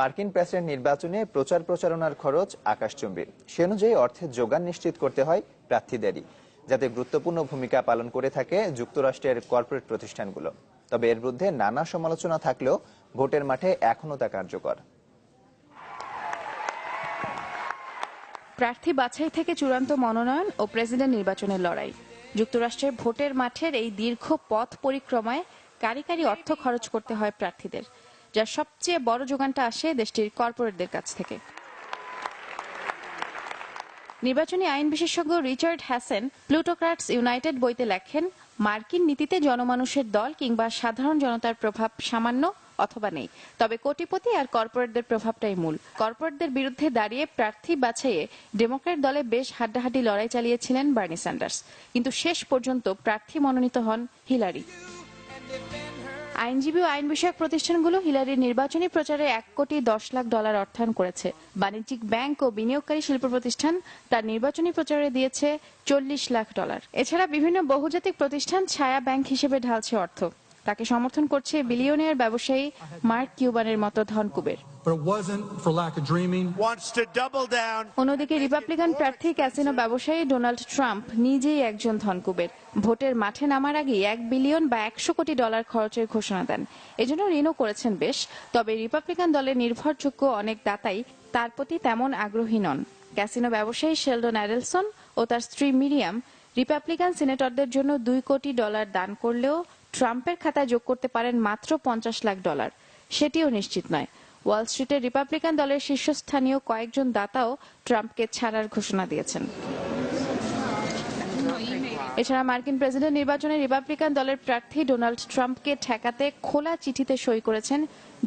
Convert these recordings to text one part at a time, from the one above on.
মার্কিন প্রেসিডেন্ট নির্বাচনে প্রচার প্রচারণার খরচ আকাশচুম্বী। সে অনুযায়ী অর্থের যোগান নিশ্চিত করতে হয় প্রার্থীদেরই, যাতে গুরুত্বপূর্ণ ভূমিকা পালন করে থাকে যুক্তরাষ্ট্রের কর্পোরেট প্রতিষ্ঠানগুলো। তবে এর বিরুদ্ধে নানা সমালোচনা থাকলেও ভোটের মাঠে এখনও তা কার্যকর। প্রার্থী বাছাই থেকে চূড়ান্ত মনোনয়ন ও প্রেসিডেন্ট নির্বাচনের লড়াই। যুক্তরাষ্ট্রের ভোটের মাঠের এই দীর্ঘ পথ পরিক্রমায় কারি কারি অর্থ খরচ করতে হয় প্রার্থীদের। যার সবচেয়ে বড় যোগানটা আসে দেশটির কর্পোরেটদের কাছ থেকে। নির্বাচনী আইন বিশেষজ্ঞ রিচার্ড হ্যাসেন প্লুটোক্রাটস ইউনাইটেড বইতে লেখেন, মার্কিন নীতিতে জনমানুষের দল কিংবা সাধারণ জনতার প্রভাব সামান্য অথবা নেই। তবে কোটিপতি আর কর্পোরেটদের প্রভাবটাই মূল। কর্পোরেটদের বিরুদ্ধে দাঁড়িয়ে প্রার্থী বাছাইয়ে ডেমোক্র্যাট দলে বেশ হাড্ডাহাড্ডি লড়াই চালিয়েছিলেন বার্নি স্যান্ডার্স। কিন্তু শেষ পর্যন্ত প্রার্থী মনোনীত হন হিলারি। আইনজীবী ও আইন বিষয়ক প্রতিষ্ঠানগুলো হিলারির নির্বাচনী প্রচারে এক কোটি দশ লাখ ডলার অর্থায়ন করেছে। বাণিজ্যিক ব্যাংক ও বিনিয়োগকারী শিল্প প্রতিষ্ঠান তার নির্বাচনী প্রচারে দিয়েছে চল্লিশ লাখ ডলার। এছাড়া বিভিন্ন বহুজাতিক প্রতিষ্ঠান ছায়া ব্যাংক হিসেবে ঢালছে অর্থ। তাকে সমর্থন করছে বিলিয়নিয়ার ব্যবসায়ী মার্ক কিউবানের মতো ধনকুবের। Double down. অন্যদিকে রিপাবলিকান প্রার্থী ক্যাসিনো ব্যবসায়ী ডোনাল্ড ট্রাম্প নিজেই একজন ধনকুবের। ভোটের মাঠে নামার আগে এক বিলিয়ন বা একশো কোটি ডলার খরচের ঘোষণা দেন। এজন্য ঋণও করেছেন বেশ তবে রিপাবলিকান দলের নির্ভরযোগ্য অনেক দাতাই তার প্রতি তেমন আগ্রহী নন। ক্যাসিনো ব্যবসায়ী শেলডন অ্যাডেলসন ও তার স্ত্রী মিরিয়াম রিপাবলিকান সিনেটরদের জন্য দুই কোটি ডলার দান করলেও ট্রাম্পের খাতায় যোগ করতে পারেন মাত্র পঞ্চাশ লাখ ডলার। সেটিও নিশ্চিত নয়। ওয়াল স্ট্রিটের রিপাবলিকান দলের শীর্ষস্থানীয় কয়েকজন দাতাও ট্রাম্পকে ছাড়ার ঘোষণা দিয়েছেন। এছাড়া মার্কিন প্রেসিডেন্ট নির্বাচনে রিপাবলিকান দলের প্রার্থী ডোনাল্ড ট্রাম্পকে ঠেকাতে খোলা চিঠিতে সই করেছেন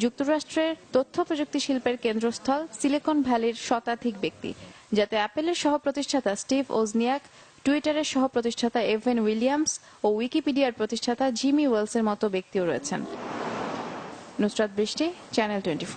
যুক্তরাষ্ট্রের তথ্য প্রযুক্তি শিল্পের কেন্দ্রস্থল সিলিকন ভ্যালির শতাধিক ব্যক্তি, যাতে অ্যাপেলের সহ প্রতিষ্ঠাতা স্টিভ ওজনিয়াক টুইটারের সহ প্রতিষ্ঠাতা এভেন উইলিয়ামস ও উইকিপিডিয়ার প্রতিষ্ঠাতা জিমি ওয়েলসের মতো ব্যক্তিও রয়েছেন। নুসরাত বৃষ্টি, চ্যানেল টোয়েন্টি